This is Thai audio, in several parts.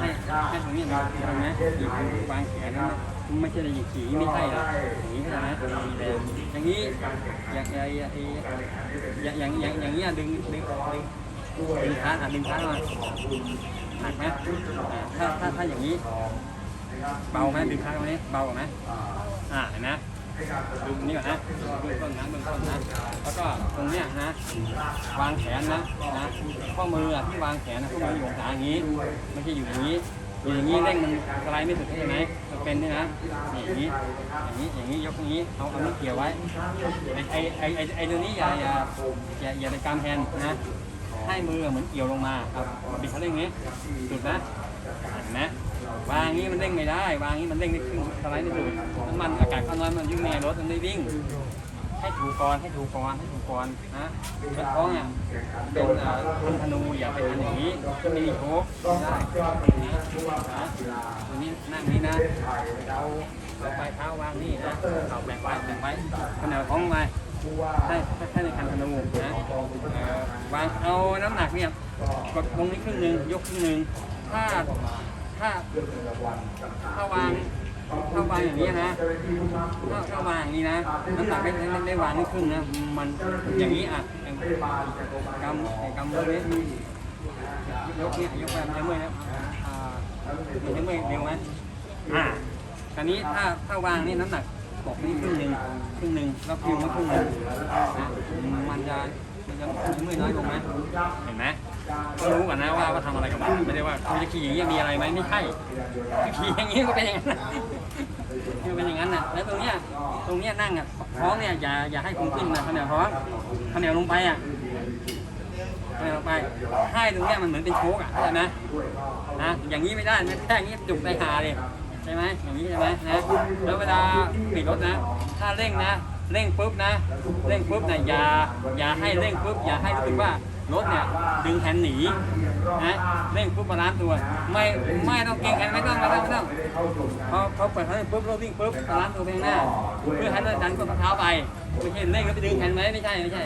ให้ให้ตรงนี้นะเห็นไหมวางแขนนะไม่ใช่อะไรอย่างขี่ไม่ใช่นะอย่างนี้เข้าใจไหมมีแรงอย่างนี้อย่างอย่างอย่างอย่างอย่างอย่างนี้ดึงดึงดึงดึงขาอะดึงขามาหนักไหมถ้าถ้าถ้าอย่างนี้ เบาไหมดึงขาตรงนี้เบากว่าไหมอ่าเห็นไหม ดึงนี่ก่อนนะเบื้องต้นนะเบื้องต้นนะแล้วก็ตรงเนี้ยนะวางแขนนะนะข้อมืออะที่วางแขนนะข้อมืออยู่ขาอย่างนี้ไม่ใช่อยู่อย่างนี้อยู่อย่างนี้เร่งมันสไลด์ไม่สุดใช่ไหมมันเป็นด้วยนะนี่อย่างนี้อย่างนี้อย่างนี้ยกอย่างนี้เอาเอานิ้วเกี่ยวไว้ไอ้ไอ้ไอ้ไอ้ตัวนี้อย่าอย่าอย่าอย่าไปกำแทนนะให้มือเหมือนเกี่ยวลงมาครับบิดเขาเร่งอย่างนี้สุดนะเห็นไหมวางงี้มันเร่งไม่ได้ วางงี้มันเร่งได้ครึ่งสไลด์ไม่สุดน้ำมันอากาศเข้าน้อยมันยุ่งไงรถมันไม่วิ่ง ให้ถูกก่อนให้ถูกก่อนให้ถูกก่อนนะรถท้องเนี่ยเป็นอ่าพันธนูอย่าไปทำอย่างนี้ไม่มีโค้กได้นะตรงนี้นั่งนี่นะเอาเอาปลายเท้าวางนี่นะเอาแบกไว้แบกไว้ขนาดท้องไปให้ให้ในคันธนูนะวางเอาน้ำหนักเนี่ยกดลงนี้ครึ่งหนึ่งยกครึ่งหนึ่งถ้าถ้าถ้าวาง ถ้าวางอย่างนี้นะถ้าถ้าวางอย่างนี้นะน้ำหนักได้ได้ได้วางไม่ครึ่งนะ มันอย่างนี้อะกำกำมือนี้ยกเนี่ยยกไปมันจะเมื่อยนะอ่ามันจะเมื่อยเร็วไหมอ่าตอนนี้ถ้าถ้าวางนี่น้ำหนักบอกนี่ครึ่งหนึ่งครึ่งหนึ่งแล้วพิวมาครึ่งหนึ่งนะมันะมันจะมันจะเมื่อยน้อยลงไหมเห็นไหม ก็รู้ก่อนนะว่าว่าทำอะไรกับมันไม่ได้ว่าคุณจะขี่อย่างนี้มีอะไรไหมไม่ใช่ขี่อย่างนี้ก็เป็นอย่างนั้นนะมันเป็นอย่างนั้นนะแล้วตรงเนี้ยตรงเนี้ยนั่งอะท้องเนี่ยอย่าอย่าให้คุณขึ้นนะข้าวเหนียวท้องข้าวเหนียวลงไปอะข้าวเหนียวลงไปให้ตรงเนี้ยมันเหมือนเป็นโชกอะเข้าใจไหมนะอย่างนี้ไม่ได้ไม่แค่อย่างนี้จุกไปหาเลยใช่ไหมอย่างนี้ใช่ไหมนะแล้วเวลาปิดรถนะ ถ้าเร่งนะเร่งปุ๊บนะ เร่งปุ๊บนี่ยอย่าอย่าให้เร่งปุ๊บอย่าให้รู้สึกว่า รถเนี่ยดึงแขนหนีนะเร่งปุ๊บบาลานซ์ตัว ไม่ไม่ต้องเก่งแขนไม่ต้องไม่ต้องไม่ต้องพอพอเปิดคันเร่งปุ๊บรถวิ่งปุ๊บบาลานซ์ตัวไปข้างหน้า เพื่อให้รถดันก้นเท้าไปไม่ใช่เร่งแล้วไปดึงแขนไหมไม่ใช่ไม่ใช่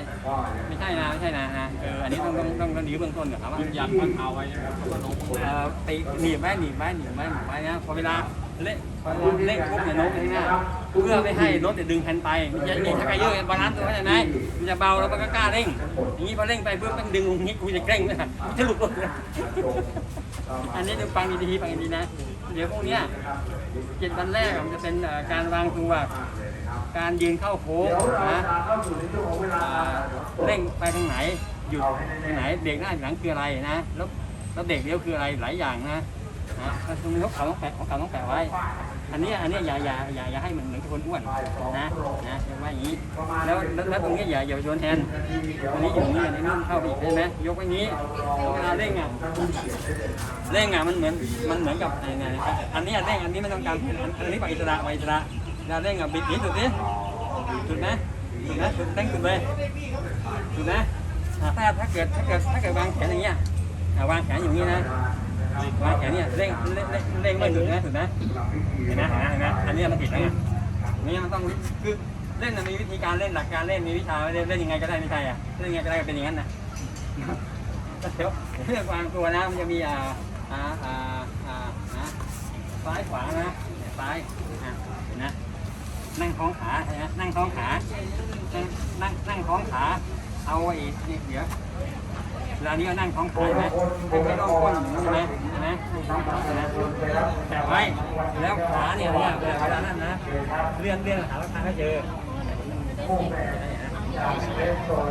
ไม่ใช่นะไม่ใช่นะนะเอออันนี้ต้องต้องต้องต้องดีเบื้องต้นก่อนครับว่ายันพันเท้าไว้เออตีหนีบไว้หนีบไว้หนีบไว้หนีบไว้นะพอเวลา เล่นเลาเล่นปุ๊บเนี่ยน้มไปข้างเพื่อไม่ให้รถเนี่ยดึงแฮนไป มันจะนี่ถ้าใครเยอะบาลานซ์ตัวเข้าใจไหมมันจะเบาแล้วมันก็กล้าเร่ง อย่างนี้พอเร่งไปเพื่อมันดึงตรงนี้กูจะเกร่งเลยมันจะหลุดรถเลยอันนี้ดูฟังดีๆฟังดีๆนะ เดี๋ยวพวกเนี้ยเจ็ดวันแรกมันจะเป็นการวางตัวการยืนเข้าโค้งนะเร่งไปทางไหนหยุดทางไหนเบรกหน้าหลังคืออะไรนะ แล้วแล้วเบรกเลี้ยวคืออะไรหลายอย่างนะ นะตรงนี้เขาต้องแปะของเขาต้องแปะไว้ อันนี้อันนี้อย่าอย่าอย่าอย่าให้เหมือนเหมือนคนอ้วนนะนะจะว่าอย่างนี้แล้วแล้วแล้วตรงนี้อย่าอย่าชนแทนอันนี้อยู่นี่อันนี้นุ่มเข้าไปอีกใช่ไหมยกไว้นี้เลาเร่งอะเร่งอะมันเหมือนมันเหมือนกับไอ้ไงอันนี้เร่งอันนี้ไม่ต้องการอันอันนี้ไปอิสระไปอิสระเวลาเร่งอะบิดนี้สุดดิสุดไหมสุดไหมสุดเร่งสุดเลยสุดนะถ้าถ้าเกิดถ้าเกิดถ้าเกิดวางแขนอย่างเงี้ยอ่าวางแขนอย่างนี้นะ วางแขนเนี่ยเร่งเร่งเร่งไม่ถึงนะถึงนะเห็นนะเห็นนะเห็นนะอันนี้มันผิดแล้วไงนนี้มันต้องคือเล่นมีวิธีการเล่นหลักการเล่นมีวิชาเล่นเล่นยังไงก็ได้ไม่ใช่อะเล่นยังไงก็ได้ก็เป็นอย่างนั้นนะเดี๋ยวเรื่องวางตัวนะมันจะมีอ่าอ่าอ่าอ่านะซ้ายขวานะซ้ายอะเห็นนะนั่งท้องขาเห็นไหมนั่งท้องขานั่งนั่งท้องขาเอาไอ้นี่เดี๋ยว เวลานี้ก็นั่งท้องขาใช่ไหมไม่ต้องก้นใช่ไหมใช่ไหมนั่งท้องขาใช่ไหมแต่ไว้แล้วขาเนี่ยเนี่ยเวลานั่นนะเลื่อนเลื่อนขาทางก็เจอ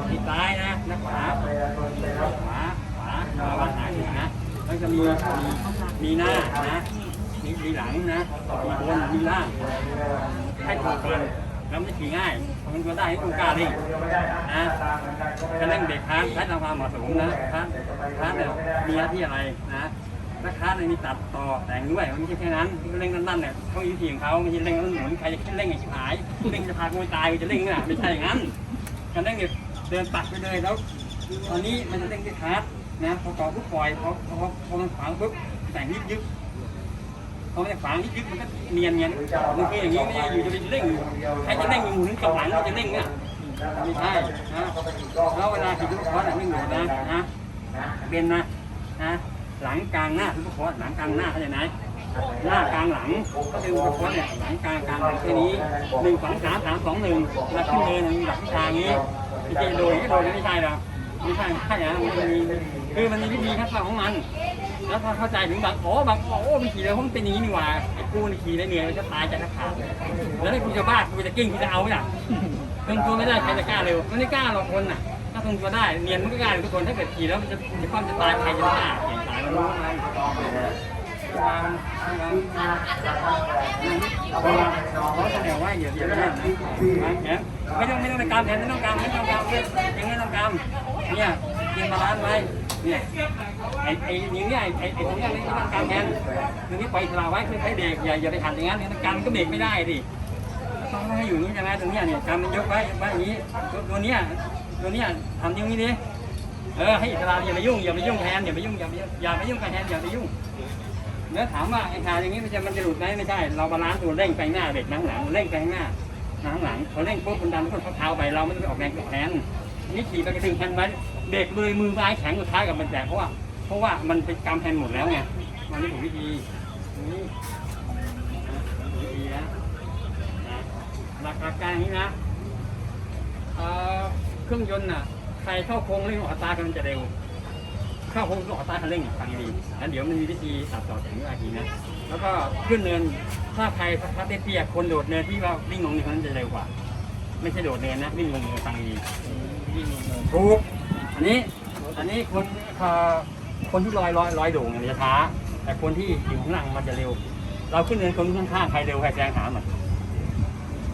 ทิศซ้ายนะน้าขวาขวาขวาขวาวางหายนะแล้วจะมีมีหน้านะมีมีหลังนะมีบนมีล่างให้ถูกกันแล้วมันขี่ง่าย มันก็ได้ให้กูกล้าดินะจะเร่งเบรกค้างค้างตามความเหมาะสมนะค้างค้างเนี่ยมีหน้าที่อะไรนะถ้าค้าเนี่ยมีตัดต่อแต่งด้วยมันไม่ใช่แค่นั้นที่เร่งนั่นๆเนี่ยเขามีวิธีของเขาไม่ใช่เร่งแล้วหมุนใครจะขึ้นเร่งไอ้ชิบหายเร่งจะพากูไปตายจะเร่งเนี่ยไม่ใช่อย่างนั้นการเร่งเนี่ยเดินตัดไปเลยแล้วตอนนี้มันจะเร่งด้วยคาร์ดนะพอต่อปุ๊บปล่อยพอพอพอมันขวางปุ๊บแต่งยึกยึก เขาจะฝังยึดมันก็เนียนเนียนมันคืออย่างนี้ไม่ใช่อยู่จะไปเร่งใครจะเร่งอยู่หมุนกับหลังเราจะเร่งเนี่ยไม่ใช่นะแล้วเวลาขี่รถคอร์สเร่หนูนะนะเป็นนะนะหลังกลางหน้าทุกคนหลังกลางหน้าเข้าใจไหมหน้ากลางหลังก็คือทุกคนเนี่ยหลังกลางกลางหลังแค่นี้หนึ่งสองสามสามสองหนึ่งแล้วขึ้นเดินมีหลักวิชาอย่างนี้ไม่ใช่โดยก็โดยไม่ใช่หรอกไม่ใช่ไม่ใช่นะมันมีคือมันมีวิธีขั้นตอนของมัน แล้วพอเข้าใจถึงบางอ๋อบางอ๋อโอ้มันขี่แล้วมันเป็นอย่างนี้นี่หว่าไอ้กูนี่ขี่แล้เหนื่อยมันจะตายจะขาดแล้วไอ้กูจะบ้ากูจะกิ้งกูจะเอาไหมล่ะทรงตัวไม่ได้ใครจะกล้าเร็วมันไม่กล้าหรอกคนน่ะ ถ้าทรงตัวได้เนียนมันก็กล้าทุกคนถ้าเกิดขี่แล้วมันจะจะความจะตายใครจะกล้าเก่งตายมันรู้มันเขาแสดงว่าอย่าอย่าเล่นะไม่ต้องไม่ต้องไปกำแทนไม่ต้องกำไม่ต้องกำยังไม่ต้องกำเนี่ยกินบาลานซ์ไว้ เนี่ยไอ้ไอ้อย่างเนี้ยไอ้ไอ้ตรงเนี้ยไม่ต้องกำแทนตรงนี้ปล่อยสลาไว้คือใช้เบรกอย่าอย่าไปหันอย่างนั้นเนี่ยกำก็เบรกไม่ได้ดิต้องให้อยู่นี่ใช่ไหมตรงเนี้ยเนี่ยกำมันยกไว้ไว้อย่างนี้ตัวเนี้ยตัวเนี้ยทำอย่างนี้ดิเออให้อิสระอย่าไปยุ่งอย่าไปยุ่งแทนอย่าไปยุ่งอย่าไปอย่าไปยุ่งกับแทนอย่าไปยุ่งแล้วถามว่าไอ้ขาอย่างนี้มันจะมันจะหลุดไหมไม่ใช่เราบาลานซ์ตัวเร่งไปหน้าเบรกนั่งหลังเร่งไปหน้านั่งหลังพอเร่งปุ๊บมันดันคนเท้าไปเราไม่ต้องไปออกแรงกับแทนนี่ขี่ไปกระดึงแทนไว้ เบรกเลยมือซ้ายแข็งสุดท้ายกับมันแตกเพราะว่า เพราะว่ามันเป็นกำแทนหมดแล้วไงมันไม่ถูกวิธีนี่ถูกวิธีนะหลักหลักการอย่างนี้นะเอ่อเครื่องยนต์น่ะใครเข้าโค้งเร่งออกอัตรากันมันจะเร็ว เข้าโค้งก็ออกอัตราคันเร่งฟังดีๆแล้วเดี๋ยวมันมีวิธีตัดต่อแต่งวิธีนะแล้วก็ขึ้นเนินถ้าใครพัดเตี้ยๆคนโดดเนินที่ว่าวิ่งลงเนินนั้นจะเร็วกว่า ไม่ใช่โดดเนินนะวิ่งลงเนินฟังดีๆวิ่งลงเนินถูก อันนี้อันนี้คนคนที่ลอยลอยลอยโด่งเนี่ยมันจะช้า แต่คนที่อยู่ข้างหลังมันจะเร็ว เราขึ้นเนินคนข้างๆใครเร็วใครแซงหามัน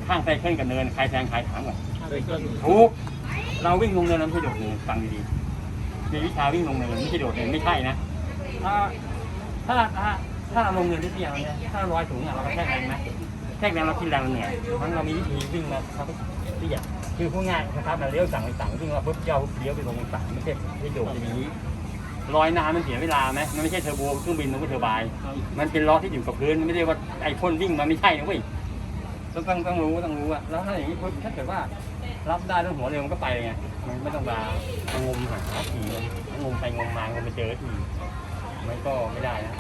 ข้างไซเคิลกับเนินใครแซงใครถามก่อนถูกเราวิ่งลงเนินเราไม่ใช่โดดเนินฟังดีๆมีวิชาวิ่งลงเนินไม่ใช่โดดเนินไม่ใช่นะถ้าถ้าถ้าเราลงเนินนิดเดียวเนี่ยถ้าลอยสูงอะเราแค่แรงนะแค่แรงเราคิดแรงเราเหนื่อยเพราะฉะนั้นเรามีวิธีวิ่งมาครับ ที่อยากคือพูดง่ายนะครับเราเลี้ยวสั่งไปสั่งวิ่งเราปุ๊บเลี้ยวเลี้ยวไปลงไปสั่งไม่ใช่ไม่โดดอย่างนี้ลอยน้ำมันเสียเวลาไหมมันไม่ใช่เทอร์โบเครื่องบินมันก็เทอร์ไบน์มันเป็นล้อที่อยู่กับพื้นไม่ได้ว่าไอ้พ่นวิ่งมันไม่ใช่นะเว้ยต้องต้องต้องรู้ต้องรู้อะแล้วถ้าอย่างนี้ปุ๊บถ้าเกิดว่า รับได้ต้องหัวเร็วมันก็ไปไงมันไม่ต้องมางมหาทีงมไปงมมางมไปเจอทีมันก็ไม่ได้นะ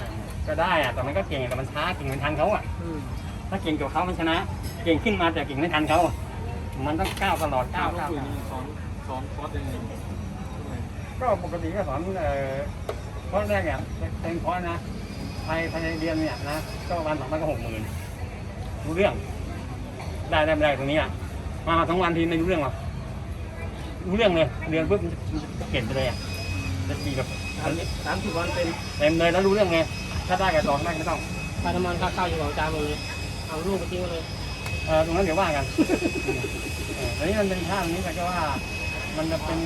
ก็ได้อะแต่มันก็เก่งแต่มันช้าเก่งไม่ทันเขาอะถ้าเก่งกว่าเขามันชนะ เก่งขึ้นมาแต่เก่งไม่ทันเขา มันต้องก้าวตลอดก้าวก้าวก้าวสอนสอนคอร์สยังไงก็ปกติก็สอนเอ่อคอร์สแรกเนี่ยเต็มคอร์สนะภายภายในเดือนเนี่ยนะก็ประมาณสองพันก็หกหมื่นรู้เรื่อง ได้ได้ไม่ได้ตรงนี้อะมาสองวันทีไม่รู้เรื่องหรอกรู้เรื่องเลยเรียนปุ๊บมันจะเก่งไปเลยอะจะตีแบบสามสิบวันเป็นเต็มเลยแล้วรู้เรื่องไงถ้าได้กับต่อไม่ไม่ต้องค่าน้ำมันค่าข้าวอยู่ของจานหมดเลยเอาลูกไปทิ้งไว้เลย เออตรงนั้นเดี๋ยวว่ากันเออตอนนี้มันเป็นท่าตรงนี้แต่ก็ว่า มันจะเป็น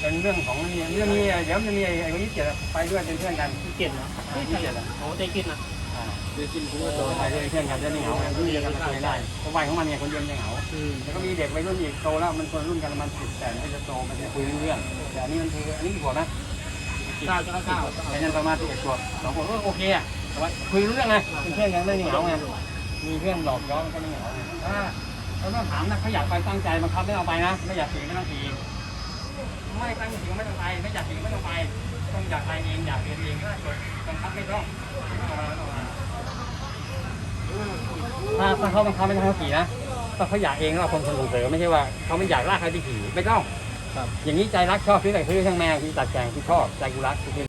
เป็นเรื่องของนี่เรื่องนี้เดี๋ยวมันจะมีไอ้คนนี้เกี่ยวไปด้วยเป็นเพื่อนกันเก่งเหรออ่าที่เกี่ยวอะโอ้ใจกินนะอ่าเดี๋ยวกินผมก็ไปด้วยเพื่อนกันจะไม่เหงาไงรุ่นเดียวกันมันคุยได้เพราะวัยของมันเนี่ยคนเดียวมันจะเหงาแล้วก็มีเด็กวัยรุ่นอีกโตแล้วมันคนรุ่นกันมันสิบแต่มันจะโตมันจะคุยเรื่องแต่อันนี้มันคืออันนี้กี่ขวบนะข้าวจะข้าวแต่ยันประมาณสิบเอ็ดขวบสองขวบก็โอเคอะแต่ว่าคุยรู้เรื่องไงเป็นเพื่อนกันไม่เหงาไง มีเพื่อนหลอกย้อนมันก็ไม่เหงาไงถ้าเราต้องถามนะเขาอยากไปตั้งใจบังคับไม่เอาไปนะไม่อยากขี่ไม่ต้องขี่ไม่ตั้งใจไม่ต้องไปไม่อยากขี่ไม่ต้องไปต้องอยากไปเองอยากเรียนเองก็ได้บังคับไม่ต้องถ้าถ้าเขาบังคับไม่ต้องเขาขี่นะถ้าเขาอยากเองเราคนคนส่งเสริมไม่ใช่ว่าเขาไม่อยากลากใครไปขี่ไม่ต้องครับอย่างนี้ใจรักชอบซื้อแต่ซื้อช่างแมวที่ตัดแกงที่ชอบใจกูรัก